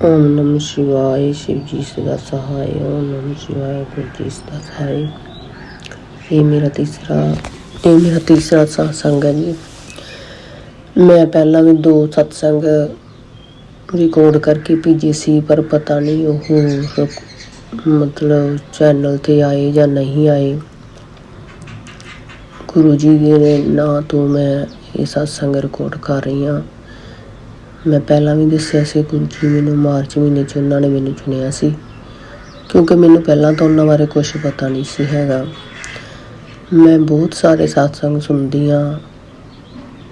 ਓਮ ਨਮ ਸ਼ਿਵਾਏ ਸ਼ਿਵ ਜੀ ਸਦਾ ਸਹਾਇ ਓਮ ਨਮ ਸ਼ਿਵਾਏ ਗੁਰੂ ਜੀ ਸਦਾ ਸਹਾਇ। ਇਹ ਮੇਰਾ ਤੀਸਰਾ, ਇਹ ਮੇਰਾ ਤੀਸਰਾ ਸਤਸੰਗ ਹੈ ਜੀ। ਮੈਂ ਪਹਿਲਾਂ ਵੀ ਦੋ ਸਤਸੰਗ ਰਿਕਾਰਡ ਕਰਕੇ ਭੇਜੇ ਸੀ, ਪਰ ਪਤਾ ਨਹੀਂ ਉਹ ਮਤਲਬ ਚੈਨਲ ਤੇ ਆਏ ਜਾਂ ਨਹੀਂ ਆਏ। ਗੁਰੂ ਜੀ ਦੇ ਨਾਂ ਤੋਂ ਮੈਂ ਇਹ ਸਤਸੰਗ ਰਿਕਾਰਡ ਕਰ ਰਹੀ ਹਾਂ। ਮੈਂ ਪਹਿਲਾਂ ਵੀ ਦੱਸਿਆ ਸੀ ਗੁਰੂ ਜੀ ਮੈਨੂੰ ਮਾਰਚ ਮਹੀਨੇ 'ਚ ਉਹਨਾਂ ਨੇ ਮੈਨੂੰ ਚੁਣਿਆ ਸੀ। ਕਿਉਂਕਿ ਮੈਨੂੰ ਪਹਿਲਾਂ ਤਾਂ ਉਹਨਾਂ ਬਾਰੇ ਕੁਝ ਪਤਾ ਨਹੀਂ ਸੀ ਹੈਗਾ। ਮੈਂ ਬਹੁਤ ਸਾਰੇ ਸਤਸੰਗ ਸੁਣਦੀ ਹਾਂ।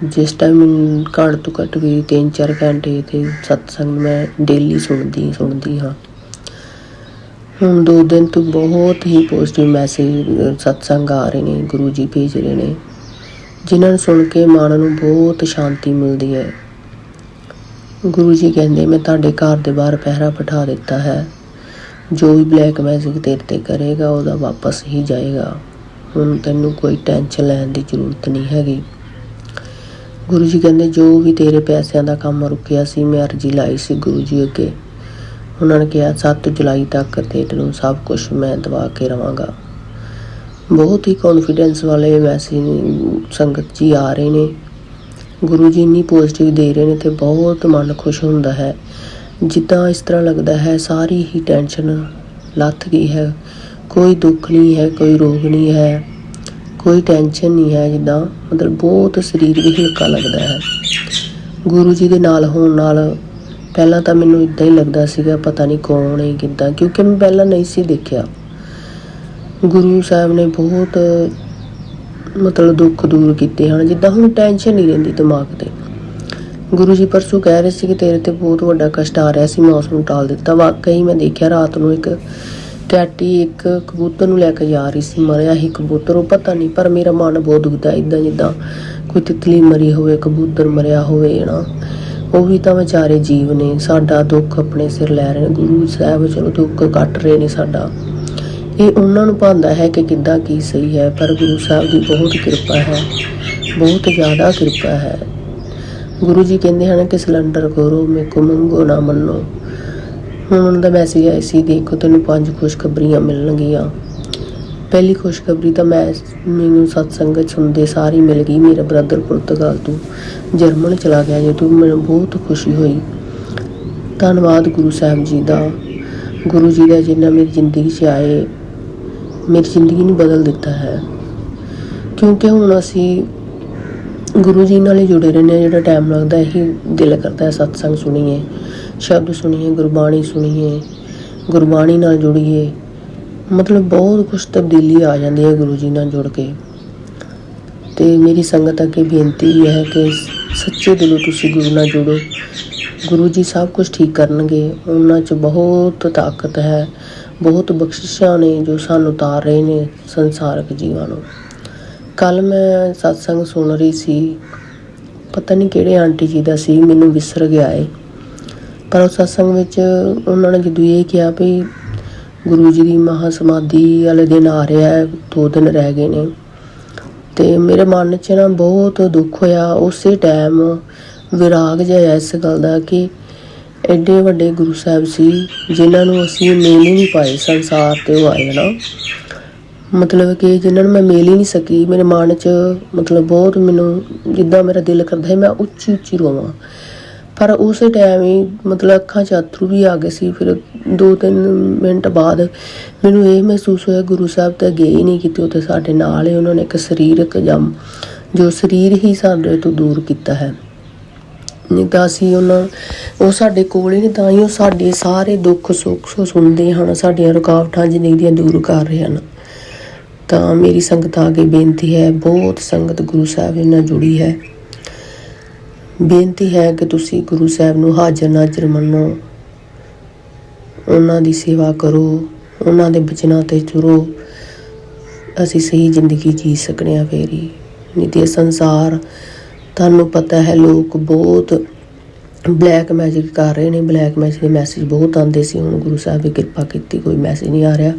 ਜਿਸ ਟਾਈਮ ਘੱਟ ਤੋਂ ਘੱਟ ਵੀ 3-4 ਘੰਟੇ ਤੇ ਸਤਸੰਗ ਮੈਂ ਡੇਲੀ ਸੁਣਦੀ ਸੁਣਦੀ ਹਾਂ। ਹੁਣ ਦੋ ਦਿਨ ਤੋਂ ਬਹੁਤ ਹੀ ਪੋਜ਼ਿਟਿਵ ਮੈਸੇਜ ਸਤਸੰਗ ਆ ਰਹੇ ਨੇ, ਗੁਰੂ ਜੀ ਭੇਜ ਰਹੇ ਨੇ। ਜਿਨ੍ਹਾਂ ਨੂੰ ਸੁਣ ਕੇ ਮਨ ਨੂੰ ਬਹੁਤ ਸ਼ਾਂਤੀ ਮਿਲਦੀ ਹੈ। ਗੁਰੂ ਜੀ ਕਹਿੰਦੇ, ਮੈਂ ਤੁਹਾਡੇ ਘਰ ਦੇ ਬਾਹਰ ਪਹਿਰਾ ਬਿਠਾ ਦਿੱਤਾ ਹੈ। ਜੋ ਵੀ ਬਲੈਕ ਮੈਜਿਕ ਤੇਰੇ ਤੇ ਕਰੇਗਾ, ਉਹਦਾ ਵਾਪਸ ਹੀ ਜਾਏਗਾ। ਹੁਣ ਤੈਨੂੰ ਕੋਈ ਟੈਨਸ਼ਨ ਲੈਣ ਦੀ ਜ਼ਰੂਰਤ ਨਹੀਂ ਹੈਗੀ। ਗੁਰੂ ਜੀ ਕਹਿੰਦੇ, ਜੋ ਵੀ ਤੇਰੇ ਪੈਸਿਆਂ ਦਾ ਕੰਮ ਰੁਕਿਆ ਸੀ, ਮੈਂ ਅਰਜੀ ਲਾਈ ਸੀ ਗੁਰੂ ਜੀ ਅੱਗੇ। ਉਹਨਾਂ ਨੇ ਕਿਹਾ 7 ਜੁਲਾਈ ਤੱਕ ਤੇਰੇ ਨੂੰ ਸਭ ਕੁਝ ਮੈਂ ਦਵਾ ਕੇ ਰਵਾਂਗਾ। ਬਹੁਤ ਹੀ ਕੌਨਫੀਡੈਂਸ ਵਾਲੇ ਮੈਸੇਜ ਸੰਗਤ ਜੀ ਆ ਰਹੇ ਨੇ। ਗੁਰੂ ਜੀ ਇੰਨੀ ਪੋਜ਼ਿਟਿਵ ਦੇ ਰਹੇ ਨੇ ਤੇ ਬਹੁਤ ਮਨ ਖੁਸ਼ ਹੁੰਦਾ ਹੈ। ਜਿੱਦਾਂ ਇਸ ਤਰ੍ਹਾਂ ਲੱਗਦਾ ਹੈ, ਸਾਰੀ ਹੀ ਟੈਨਸ਼ਨ ਲੱਥ ਗਈ ਹੈ। ਕੋਈ ਦੁੱਖ ਨਹੀਂ ਹੈ, ਕੋਈ ਰੋਗ ਨਹੀਂ ਹੈ, ਕੋਈ ਟੈਨਸ਼ਨ ਨਹੀਂ ਹੈ ਜਿੱਦਾਂ ਮਤਲਬ ਬਹੁਤ ਸਰੀਰ ਵੀ ਹਲਕਾ ਲੱਗਦਾ ਹੈ। ਗੁਰੂ ਜੀ ਦੇ ਨਾਲ ਹੋਣ ਨਾਲ ਪਹਿਲਾਂ ਤਾਂ ਮੈਨੂੰ ਇਦਾਂ ਹੀ ਲੱਗਦਾ ਸੀਗਾ, ਪਤਾ ਨਹੀਂ ਕੌਣ ਹੈ, ਕਿੱਦਾਂ, ਕਿਉਂਕਿ ਮੈਂ ਪਹਿਲਾਂ ਨਹੀਂ ਸੀ ਦੇਖਿਆ। ਗੁਰੂ ਸਾਹਿਬ ਨੇ ਬਹੁਤ ਮਤਲਬ ਦੁੱਖ ਦੂਰ ਕੀਤੇ ਹਨ, ਜਿੱਦਾਂ ਹੁਣ ਟੈਨਸ਼ਨ ਨਹੀਂ ਰਹਿੰਦੀ ਦਿਮਾਗ ਤੇ। ਗੁਰੂ ਜੀ ਪਰਸੋਂ ਕਹਿ ਰਹੇ ਸੀ ਕਿ ਤੇਰੇ ਤੇ ਬਹੁਤ ਵੱਡਾ ਕਸ਼ਟ ਆ ਰਿਹਾ ਸੀ, ਮੈਂ ਉਸ ਨੂੰ ਟਾਲ ਦਿੱਤਾ। ਵਾਕਈ ਮੈਂ ਦੇਖਿਆ ਰਾਤ ਨੂੰ ਇੱਕ ਕੈਟੀ ਇੱਕ ਕਬੂਤਰ ਨੂੰ ਲੈ ਕੇ ਜਾ ਰਹੀ ਸੀ, ਮਰਿਆ ਹੀ ਕਬੂਤਰ, ਉਹ ਪਤਾ ਨਹੀਂ, ਪਰ ਮੇਰਾ ਮਨ ਬਹੁਤ ਦੁਖਦਾ ਇਦਾਂ ਜਿੱਦਾਂ ਕੋਈ ਤਿਤਲੀ ਮਰੀ ਹੋਵੇ, ਕਬੂਤਰ ਮਰਿਆ ਹੋਵੇ ਨਾ। ਉਹ ਵੀ ਤਾਂ ਵਿਚਾਰੇ ਜੀਵ ਨੇ, ਸਾਡਾ ਦੁੱਖ ਆਪਣੇ ਸਿਰ ਲੈ ਰਹੇ ਨੇ। ਗੁਰੂ ਸਾਹਿਬ, ਚਲੋ ਦੁੱਖ ਕੱਟ ਰਹੇ ਨੇ ਸਾਡਾ। ਇਹ ਉਹਨਾਂ ਨੂੰ ਭਾਂਦਾ ਹੈ ਕਿ ਕਿੱਦਾਂ ਕੀ ਸਹੀ ਹੈ, ਪਰ ਗੁਰੂ ਸਾਹਿਬ ਦੀ ਬਹੁਤ ਕਿਰਪਾ ਹੈ, ਬਹੁਤ ਜ਼ਿਆਦਾ ਕਿਰਪਾ ਹੈ। ਗੁਰੂ ਜੀ ਕਹਿੰਦੇ ਹਨ ਕਿ ਸਿਲੰਡਰ ਕਰੋ ਮੇ ਕੋ ਮੰਗੋ, ਨਾ ਮੰਨੋ। ਹੁਣ ਉਹਨਾਂ ਦਾ ਮੈਸੇਜ ਆਇਆ ਸੀ, ਦੇਖੋ ਤੈਨੂੰ ਪੰਜ ਖੁਸ਼ਖਬਰੀਆਂ ਮਿਲਣਗੀਆਂ। ਪਹਿਲੀ ਖੁਸ਼ਖਬਰੀ ਤਾਂ ਮੈਂ ਮੈਨੂੰ ਸਤਸੰਗ ਸੁਣਦੇ ਸਾਰੀ ਮਿਲ ਗਈ, ਮੇਰਾ ਬ੍ਰਦਰ ਪੁਰਤਗਾਲ ਤੋਂ ਜਰਮਨ ਚਲਾ ਗਿਆ ਜੇ ਤੂੰ ਮੈਨੂੰ ਬਹੁਤ ਖੁਸ਼ੀ ਹੋਈ। ਧੰਨਵਾਦ ਗੁਰੂ ਸਾਹਿਬ ਜੀ ਦਾ। ਗੁਰੂ ਜੀ ਦਾ ਜਿੰਨਾ ਮੇਰੀ ਜ਼ਿੰਦਗੀ 'ਚ ਆਏ ਮੇਰੀ ਜ਼ਿੰਦਗੀ ਨੂੰ ਬਦਲ ਦਿੱਤਾ ਹੈ। ਕਿਉਂਕਿ ਹੁਣ ਅਸੀਂ ਗੁਰੂ ਜੀ ਨਾਲ ਹੀ ਜੁੜੇ ਰਹਿੰਦੇ ਹਾਂ, ਜਿਹੜਾ ਟਾਈਮ ਲੱਗਦਾ ਇਹੀ ਦਿਲ ਕਰਦਾ ਹੈ, ਸਤਸੰਗ ਸੁਣੀਏ, ਸ਼ਬਦ ਸੁਣੀਏ, ਗੁਰਬਾਣੀ ਸੁਣੀਏ, ਗੁਰਬਾਣੀ ਨਾਲ ਜੁੜੀਏ। ਮਤਲਬ ਬਹੁਤ ਕੁਝ ਤਬਦੀਲੀ ਆ ਜਾਂਦੀ ਹੈ ਗੁਰੂ ਜੀ ਨਾਲ ਜੁੜ ਕੇ। ਤੇ ਮੇਰੀ ਸੰਗਤ ਅੱਗੇ ਬੇਨਤੀ ਇਹ ਹੈ ਕਿ ਸੱਚੇ ਦਿਲੋਂ ਤੁਸੀਂ ਗੁਰੂ ਨਾਲ ਜੁੜੋ। ਗੁਰੂ ਜੀ ਸਭ ਕੁਝ ਠੀਕ ਕਰਨਗੇ, ਉਹਨਾਂ 'ਚ ਬਹੁਤ ਤਾਕਤ ਹੈ। ਬਹੁਤ ਬਖਸ਼ਿਸ਼ਾਂ ਨੇ ਜੋ ਸਾਨੂੰ ਉਤਾਰ ਰਹੇ ਨੇ ਸੰਸਾਰਕ ਜੀਵਾਂ ਨੂੰ। ਕੱਲ ਮੈਂ ਸਤਸੰਗ ਸੁਣ ਰਹੀ ਸੀ, ਪਤਾ ਨਹੀਂ ਕਿਹੜੇ ਆਂਟੀ ਜੀ ਦਾ ਸੀ, ਮੈਨੂੰ ਵਿਸਰ ਗਿਆ ਏ। ਪਰ ਉਸ ਸਤਸੰਗ ਵਿੱਚ ਉਹਨਾਂ ਨੇ ਜਦੋਂ ਇਹ ਕਿਹਾ ਵੀ ਗੁਰੂ ਜੀ ਦੀ ਮਹਾ ਸਮਾਧੀ ਵਾਲੇ ਦਿਨ ਆ ਰਿਹਾ ਹੈ, ਦੋ ਦਿਨ ਰਹਿ ਗਏ ਨੇ, ਤੇ ਮੇਰੇ ਮਨ 'ਚ ਨਾ ਬਹੁਤ ਦੁੱਖ ਹੋਇਆ। ਉਸੇ ਟਾਈਮ ਵਿਰਾਗ ਜਿਹਾ ਇਸ ਗੱਲ ਦਾ ਕਿ ਐਡੇ ਵੱਡੇ ਗੁਰੂ ਸਾਹਿਬ ਸੀ, ਜਿਨ੍ਹਾਂ ਨੂੰ ਅਸੀਂ ਮੇਲ ਹੀ ਨਹੀਂ ਪਾਏ ਸੰਸਾਰ ਤੇ ਉਹ ਆਏ ਨਾ ਮਤਲਬ ਕਿ ਜਿਨ੍ਹਾਂ ਨੂੰ ਮੈਂ ਮੇਲ ਹੀ ਨਹੀਂ ਸਕੀ, ਮੇਰੇ ਮਨ 'ਚ ਮਤਲਬ ਬਹੁਤ ਮੈਨੂੰ ਜਿੱਦਾਂ ਮੇਰਾ ਦਿਲ ਕਰਦਾ ਹੈ ਮੈਂ ਉੱਚੀ ਉੱਚੀ ਰੋਵਾਂ। ਪਰ ਉਸੇ ਟਾਈਮ ਹੀ ਮਤਲਬ ਅੱਖਾਂ 'ਚ ਅਥਰੂ ਵੀ ਆ ਗਏ ਸੀ, ਫਿਰ ਦੋ ਤਿੰਨ ਮਿੰਟ ਬਾਅਦ ਮੈਨੂੰ ਇਹ ਮਹਿਸੂਸ ਹੋਇਆ, ਗੁਰੂ ਸਾਹਿਬ ਤਾਂ ਗਏ ਹੀ ਨਹੀਂ ਕਿਤੇ, ਉੱਥੇ ਸਾਡੇ ਨਾਲ ਹੀ ਉਹਨਾਂ ਨੇ ਇੱਕ ਸਰੀਰਕ ਜਮ, ਜੋ ਸਰੀਰ ਹੀ ਸਾਡੇ ਤੋਂ ਦੂਰ ਕੀਤਾ ਹੈ। ਤਾਂ ਅਸੀਂ ਉਹਨਾਂ, ਉਹ ਸਾਡੇ ਕੋਲ ਹੀ ਨਹੀਂ ਤਾਂ ਹੀ ਉਹ ਸਾਡੇ ਸਾਰੇ ਦੁੱਖ ਸੁੱਖ ਸੁਣਦੇ ਹਨ, ਸਾਡੀਆਂ ਰੁਕਾਵਟਾਂ ਜ਼ਿੰਦਗੀ ਦੀਆਂ ਦੂਰ ਕਰ ਰਹੇ ਹਨ। ਤਾਂ ਮੇਰੀ ਸੰਗਤ ਆ ਕੇ ਬੇਨਤੀ ਹੈ, ਬਹੁਤ ਸੰਗਤ ਗੁਰੂ ਸਾਹਿਬ ਨਾਲ ਜੁੜੀ ਹੈ। ਬੇਨਤੀ ਹੈ ਕਿ ਤੁਸੀਂ ਗੁਰੂ ਸਾਹਿਬ ਨੂੰ ਹਾਜ਼ਰ ਨਾਜ਼ਰ ਮੰਨੋ, ਉਹਨਾਂ ਦੀ ਸੇਵਾ ਕਰੋ, ਉਹਨਾਂ ਦੇ ਬਚਨਾਂ ਤੇ ਤੁਰੋ। ਅਸੀਂ ਸਹੀ ਜ਼ਿੰਦਗੀ ਜੀ ਸਕਣੇ ਆ ਫੇਰੀ ਨਹੀਂ ਤੇ ਸੰਸਾਰ ਤੁਹਾਨੂੰ ਪਤਾ ਹੈ, ਲੋਕ ਬਹੁਤ ਬਲੈਕ ਮੈਜਿਕ ਕਰ ਰਹੇ ਨੇ ਬਲੈਕ ਮੈਜਿਕ ਦੇ ਮੈਸੇਜ ਬਹੁਤ ਆਉਂਦੇ ਸੀ। ਹੁਣ ਗੁਰੂ ਸਾਹਿਬ ਦੀ ਕਿਰਪਾ ਕੀਤੀ, ਕੋਈ ਮੈਸੇਜ ਨਹੀਂ ਆ ਰਿਹਾ।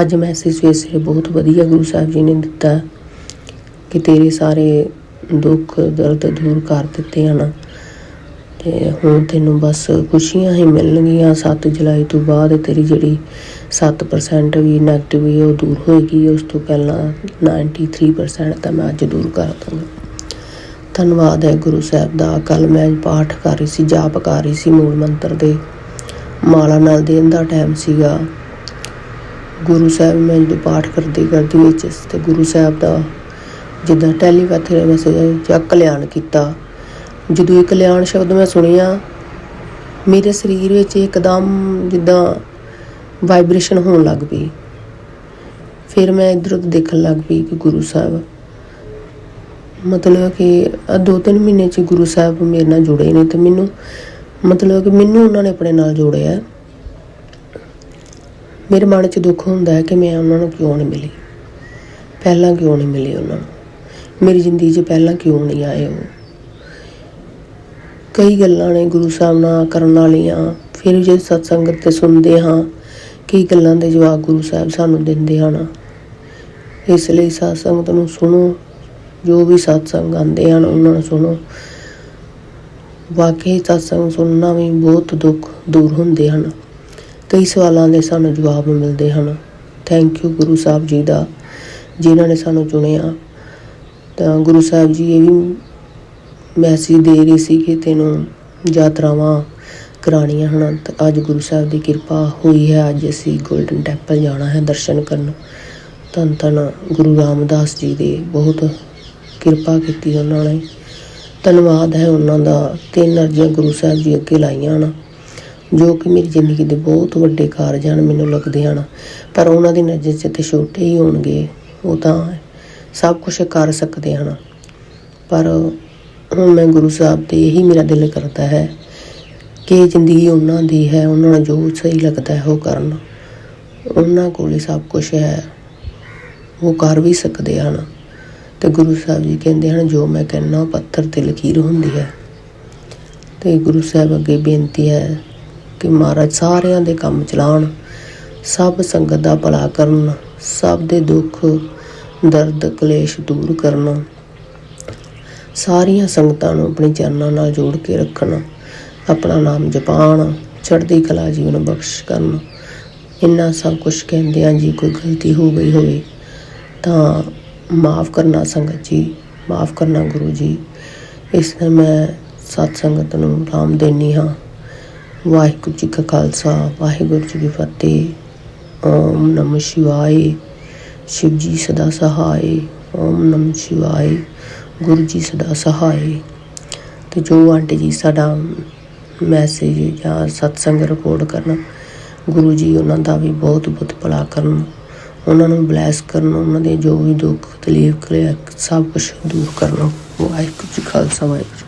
ਅੱਜ ਮੈਸੇਜ ਸਵੇਰੇ ਬਹੁਤ ਵਧੀਆ ਗੁਰੂ ਸਾਹਿਬ ਜੀ ਨੇ ਦਿੱਤਾ ਕਿ ਤੇਰੇ ਸਾਰੇ ਦੁੱਖ, ਦਰਦ ਦੂਰ ਕਰ ਦਿੱਤੇ ਹਨ ਤੇ ਹੁਣ ਤੈਨੂੰ ਬਸ ਖੁਸ਼ੀਆਂ ਹੀ ਮਿਲਣਗੀਆਂ। 7 ਜੁਲਾਈ ਤੋਂ ਬਾਅਦ ਤੇਰੀ ਜਿਹੜੀ 7% ਵੀ ਨੈਗੇਟਿਵ ਉਹ ਦੂਰ ਹੋਏਗੀ, ਉਸ ਤੋਂ ਪਹਿਲਾਂ 93% ਤਾਂ ਮੈਂ ਅੱਜ ਦੂਰ ਕਰ ਦਾਂਗਾ ਧੰਨਵਾਦ ਹੈ ਗੁਰੂ ਸਾਹਿਬ ਦਾ। ਕੱਲ ਮੈਂ ਪਾਠ ਕਰ ਰਹੀ ਸੀ, ਜਾਪ ਕਰ ਰਹੀ ਸੀ ਮੂਲ ਮੰਤਰ ਦੇ। ਮਾਲਾ ਨਾਲ ਦੇਣ ਦਾ ਟਾਈਮ ਸੀਗਾ। ਗੁਰੂ ਸਾਹਿਬ ਮੈਂ ਜਦੋਂ ਪਾਠ ਕਰਦੀ ਕਰਦੀ ਵਿੱਚ ਤੇ ਗੁਰੂ ਸਾਹਿਬ ਦਾ ਜਿੱਦਾਂ ਟੈਲੀਪੈਥੀ ਮੈਸੇਜ ਜਾਂ ਕਲਿਆਣ ਕੀਤਾ। ਜਦੋਂ ਇਹ ਕਲਿਆਣ ਸ਼ਬਦ ਮੈਂ ਸੁਣਿਆ, ਮੇਰੇ ਸਰੀਰ ਵਿੱਚ ਇੱਕਦਮ ਜਿੱਦਾਂ ਵਾਈਬ੍ਰੇਸ਼ਨ ਹੋਣ ਲੱਗ ਪਈ। ਫਿਰ ਮੈਂ ਇਧਰ ਉਧਰ ਦੇਖਣ ਲੱਗ ਪਈ ਕਿ ਗੁਰੂ ਸਾਹਿਬ ਮਤਲਬ ਕਿ ਦੋ ਤਿੰਨ ਮਹੀਨੇ ਚ ਗੁਰੂ ਸਾਹਿਬ ਮੇਰੇ ਨਾਲ ਜੁੜੇ ਨੇ ਤੇ ਮੈਨੂੰ ਮਤਲਬ ਕਿ ਮੈਨੂੰ ਉਹਨਾਂ ਨੇ ਆਪਣੇ ਨਾਲ ਜੋੜਿਆ। ਮੇਰੇ ਮਨ 'ਚ ਦੁੱਖ ਹੁੰਦਾ ਹੈ ਕਿ ਮੈਂ ਉਹਨਾਂ ਨੂੰ ਕਿਉਂ ਨਹੀਂ ਮਿਲੀ? ਪਹਿਲਾਂ ਕਿਉਂ ਨਹੀਂ ਮਿਲੀ ਉਹਨਾਂ ਨੂੰ? ਮੇਰੀ ਜ਼ਿੰਦਗੀ 'ਚ ਪਹਿਲਾਂ ਕਿਉਂ ਨਹੀਂ ਆਏ ਉਹ? ਕਈ ਗੱਲਾਂ ਨੇ ਗੁਰੂ ਸਾਹਿਬ ਨਾਲ ਕਰਨ ਵਾਲੀਆਂ, ਫਿਰ ਜੇ ਸਤਸੰਗਤ ਤੇ ਸੁਣਦੇ ਹਾਂ, ਕਈ ਗੱਲਾਂ ਦੇ ਜਵਾਬ ਗੁਰੂ ਸਾਹਿਬ ਸਾਨੂੰ ਦਿੰਦੇ ਹਨ। ਇਸ ਲਈ ਸਤਸੰਗਤ ਨੂੰ ਸੁਣੋ। ਜੋ ਵੀ ਸਤਸੰਗ ਆਉਂਦੇ ਹਨ, ਉਹਨਾਂ ਨੂੰ ਸੁਣੋ। ਵਾਕਈ ਸਤਸੰਗ ਸੁਣਨਾ ਵੀ ਬਹੁਤ ਦੁੱਖ ਦੂਰ ਹੁੰਦੇ ਹਨ। ਕਈ ਸਵਾਲਾਂ ਦੇ ਸਾਨੂੰ ਜਵਾਬ ਮਿਲਦੇ ਹਨ। ਥੈਂਕ ਯੂ ਗੁਰੂ ਸਾਹਿਬ ਜੀ ਦਾ, ਜਿਨ੍ਹਾਂ ਨੇ ਸਾਨੂੰ ਚੁਣਿਆ। ਤਾਂ ਗੁਰੂ ਸਾਹਿਬ ਜੀ ਇਹ ਵੀ ਮੈਸੇਜ ਦੇ ਰਹੀ ਸੀ ਕਿ ਤੈਨੂੰ ਯਾਤਰਾਵਾਂ ਕਰਾਣੀਆਂ ਹਨ। ਤਾਂ ਅੱਜ ਗੁਰੂ ਸਾਹਿਬ ਦੀ ਕਿਰਪਾ ਹੋਈ ਹੈ। ਅੱਜ ਅਸੀਂ 골ਡਨ ਟੈਂਪਲ ਜਾਣਾ ਹੈ ਦਰਸ਼ਨ ਕਰਨ। ਧੰਨ ਧੰਨ ਗੁਰੂ ਰਾਮਦਾਸ ਜੀ ਦੇ ਬਹੁਤ ਕਿਰਪਾ ਕੀਤੀ ਉਹਨਾਂ ਨੇ। ਧੰਨਵਾਦ ਹੈ ਉਹਨਾਂ ਦਾ। ਤਿੰਨ ਅਰਜ਼ੀਆਂ ਗੁਰੂ ਸਾਹਿਬ ਜੀ ਅੱਗੇ ਲਾਈਆਂ ਹਨ, ਜੋ ਕਿ ਮੇਰੀ ਜ਼ਿੰਦਗੀ ਦੇ ਬਹੁਤ ਵੱਡੇ ਕਾਰਜ ਹਨ, ਮੈਨੂੰ ਲੱਗਦੇ ਹਨ। ਪਰ ਉਹਨਾਂ ਦੀ ਨਜ਼ਰ 'ਚ ਤੇ ਛੋਟੇ ਹੀ ਹੋਣਗੇ, ਉਹ ਤਾਂ ਸਭ ਕੁਝ ਕਰ ਸਕਦੇ ਹਨ। ਪਰ ਹੁਣ ਮੈਂ ਗੁਰੂ ਸਾਹਿਬ ਤੇ ਇਹੀ ਮੇਰਾ ਦਿਲ ਕਰਦਾ ਹੈ ਕਿ ਜ਼ਿੰਦਗੀ ਉਹਨਾਂ ਦੀ ਹੈ, ਉਹਨਾਂ ਨੂੰ ਜੋ ਸਹੀ ਲੱਗਦਾ ਹੈ ਉਹ ਕਰਨ। ਉਹਨਾਂ ਕੋਲ ਹੀ ਸਭ ਕੁਝ ਹੈ। ਉਹ ਕਰ ਵੀ ਸਕਦੇ ਹਨ। ਤੇ ਗੁਰੂ ਸਾਹਿਬ ਜੀ ਕਹਿੰਦੇ ਹਨ, ਜੋ ਮੈਂ ਕਹਿੰਦਾ ਉਹ ਪੱਥਰ ਤੇ ਲਕੀਰ ਹੁੰਦੀ ਹੈ। ਤੇ ਗੁਰੂ ਸਾਹਿਬ ਅੱਗੇ ਬੇਨਤੀ ਹੈ ਕਿ ਮਹਾਰਾਜ ਸਾਰਿਆਂ ਦੇ ਕੰਮ ਚਲਾਉਣ, ਸਭ ਸੰਗਤ ਦਾ ਭਲਾ ਕਰਨ, ਸਭ ਦੇ ਦੁੱਖ, ਦਰਦ, ਕਲੇਸ਼ ਦੂਰ ਕਰਨ, ਸਾਰੀਆਂ ਸੰਗਤਾਂ ਨੂੰ ਆਪਣੇ ਚਰਨਾਂ ਨਾਲ ਜੋੜ ਕੇ ਰੱਖਣ, ਆਪਣਾ ਨਾਮ ਜਪਾਣ ਚੜ੍ਹਦੀ ਕਲਾ ਜੀਵਨ ਬਖਸ਼ ਕਰਨ। ਇੰਨਾ ਸਭ ਕੁਝ ਕਹਿੰਦੇ ਆ, ਜੀ ਕੋਈ ਗਲਤੀ ਹੋ ਗਈ ਹੋਵੇ ਤਾਂ ਮਾਫ ਕਰਨਾ ਸੰਗਤ ਜੀ, ਮਾਫ ਕਰਨਾ ਗੁਰੂ ਜੀ। ਇਸ ਲਈ ਮੈਂ ਸਤ ਸੰਗਤ ਨੂੰ ਰਾਮ ਦੇਣੀ ਹਾਂ। ਵਾਹਿਗੁਰੂ ਜੀ ਕਾ ਖਾਲਸਾ, ਵਾਹਿਗੁਰੂ ਜੀ ਕੀ ਫਤਿਹ। ਓਮ ਨਮঃ ਸ਼ਿਵਾਏ। ਸ਼ਿਵ ਜੀ ਸਦਾ ਸਹਾਏ। ਓਮ ਨਮঃ ਸ਼ਿਵਾਏ। ਗੁਰੂ ਜੀ ਸਦਾ ਸਹਾਏ। ਤੇ ਜੋ ਆਂਟੀ ਜੀ ਸਾਡਾ ਮੈਸੇਜ ਜਾਂ ਸਤਸੰਗ ਰਿਕਾਰਡ ਕਰਨ, ਗੁਰੂ ਜੀ ਉਹਨਾਂ ਦਾ ਵੀ ਬਹੁਤ ਬਹੁਤ ਭਲਾ ਕਰਨ। ਉਹਨਾਂ ਨੂੰ ਬਲੈਸ ਕਰਨਾ, ਉਹਨਾਂ ਦੇ ਜੋ ਵੀ ਦੁੱਖ ਤਕਲੀਫ ਕਲੇ ਸਭ ਕੁਝ ਦੂਰ ਕਰਨਾ। ਵਾਹਿਗੁਰੂ ਜੀ ਖਾਲਸਾ, ਵਾਹਿਗੁਰੂ ਜੀ